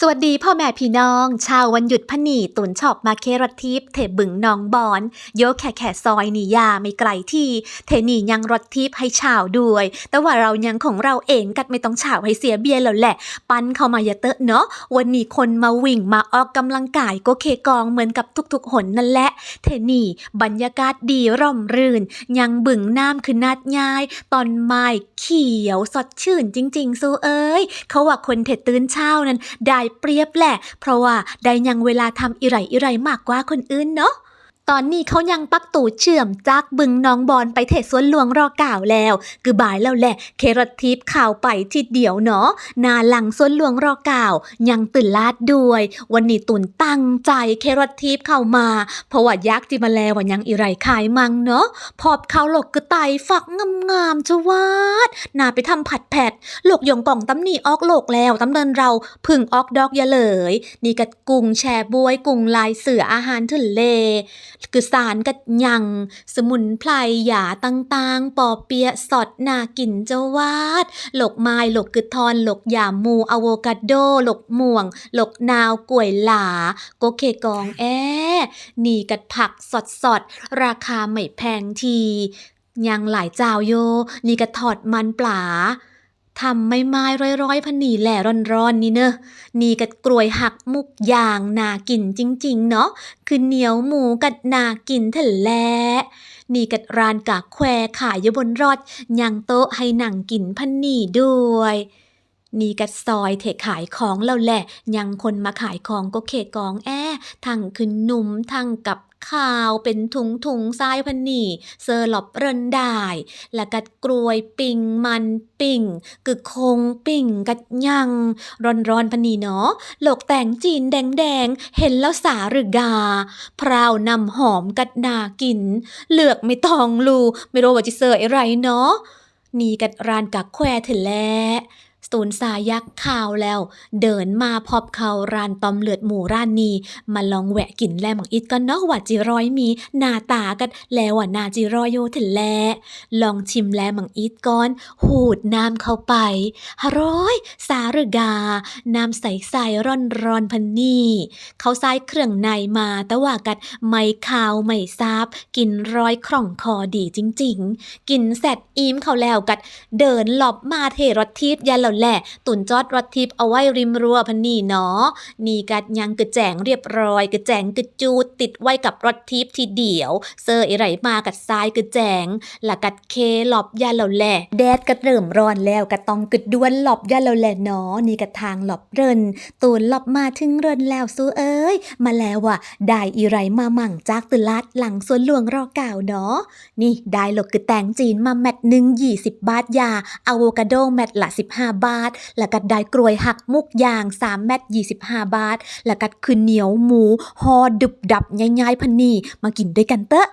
สวัสดีพ่อแม่พี่น้อง ชาววันหยุดพะหนีตุนชอบมาเครทิพเทบึงนองบอน โยกแค่แค่ซอยนียาไม่ไกลที่ เทนียังรถทิพให้ชาวด้วย แต่ว่าเรายังของเราเองกัดไม่ต้องชาวให้เสียเบียร์แล้วแหละ ปันเข้ามาอย่าเตอะเนาะวันนี้คนมาวิ่งมาออกกำลังกายก็เคกองเหมือนกับทุกๆหนนั่นแหละ เทนีบรรยากาศดีร่มรื่น ยังบึงน้ำคือนาดยาย ตอนไม้เขียวสดชื่นจริง ๆ สู้เอ้ยเขาว่าคนเทตื่นเช้านั้นได้เปรียบแหละ เพราะว่าได้ยังเวลาทำอิไรอิไรมากกว่าคนอื่นเนาะ ตอนนี้เขายังปักตูเชื่อมจากบึงน้องบอนไปเทศสวนหลวงรอก่าวแล้ว คือบ่ายแล้วแหละ เครถทิพข่าวไปทีเดียวเนาะนาหลังสวนหลวงรอก่าว ยังตื่นลาดด้วย วันนี้ตุนตั้งใจเครถทิพเข้ามา เพราะว่ายักษ์จิมาแลว่ายังอิไรขายมังเนาะพอบเขาหลกกระไตฝักงามๆจะวาดนาไปทำผัดแผดโลกยงป่องตำหนีออกโลกแล้วตำเนินเราพึ่งออกดอกยาเลยนี่กัดกุ้งแช่บวยกุ้งลายเสืออาหารทะเลคือสารกัดยังสมุนไพรหยาต่างๆ ปอเปียะสดนากินเจ้าวาด หลกไม้หลกกึดทอน หลกหยามูอะโวคาโด หลกม่วง หลกนาวกล้วยหลา โกเคกองแอนี่กัดผักสดสดๆราคาไม่แพงทียังหลายเจ้าโย นี่ก็ทอดมันปลา ทำไม่ไม้ร้อยๆพนีแหล่ร้อนๆนี่เนอะนี่กัดกรวยหักมุกยางนากินจริง ๆ เนาะคือเหนียวหมูกัดนากินเถอะแลนี่กัดรานกากแควขายอยู่บนรถยังโต๊ะให้นั่งกินพันนีด้วยนี่กัดซอยเทขายของแล้วแหละ ยังคนมาขายของก็เขกองแอทั้งคือหนุ่มทั้งกับ ข้าวเป็นถุงถุงทรายพันนี่เซอร์หลอบเรินได้ และกัดกรวยปิ่งมันปิ่ง กึกคงปิ่งกัดยังร้อนร้อนพันนี่เนาะโลกแต่งจีนแดงแดงเห็นแล้วสาหรือกา พราวนำหอมกัดนากิน เลือกไม่ตองลู ไม่รู้ว่าจะเซอร์อะไรเนาะนี่กัดรานกักแควถอะแลส ตูนสายักข่าวแล้ว เดินมาพบเขาร้านตอมเลือดหมูร้านนี้มาลองแวะกินแลมังอิดก่อนเนาะว่าจิร้อยมีหน้าตากันแล้วว่านาจิรอยโยถึงแลลองชิมแลมังอิดก่อน หูดน้ำเข้าไปฮร้อย สาหรือกา น้ำใสๆร่อนร้อนๆพันนี่เขาใส่เครื่องในมาแต่ว่ากัดไม่คาวไม่ซาบกินร้อยคล่องคอดีจริง ๆ กินเสร็จอิ่มเขาแล้วกัด เดินหลบมาเทรถทิพย์ยันแล้วแหละตุนจอดรถทิพย์เอาไว้ริมรั้วพันนี่เนาะนี่กัดยังกระแจงเรียบร้อยกระแจงกระจูดติดไว้กับรถทิพย์ทีเดียว เซอร์อะไรมากัดซ้ายกระแจงและกัดเคหลบยาแล้วแหละแดดก็เริ่มร้อนแล้วก็ต้องกึดดวนหลบยาแล้วแหละเนาะนี่กระทางหลบเรินตูนหลบมาถึงเรินแล้วสู้เอ้ยมาแล้วว่ะได้อีไรมามั่งจากตุลาดหลังสวนหลวงรอเก่าเนาะนี่ได้หลกคือแตงจีนมาแมตหนึ่งยี่สิบบาทยาอะโวคาโดแมตละสิบห้าบาท แล้วก็ได้กลวยหักมุกยางสามเมตยี่สิบห้าบาท แล้วก็คือเหนียวหมูห่อดึบดับง่ายๆพันนี่มากินด้วยกันเตอะ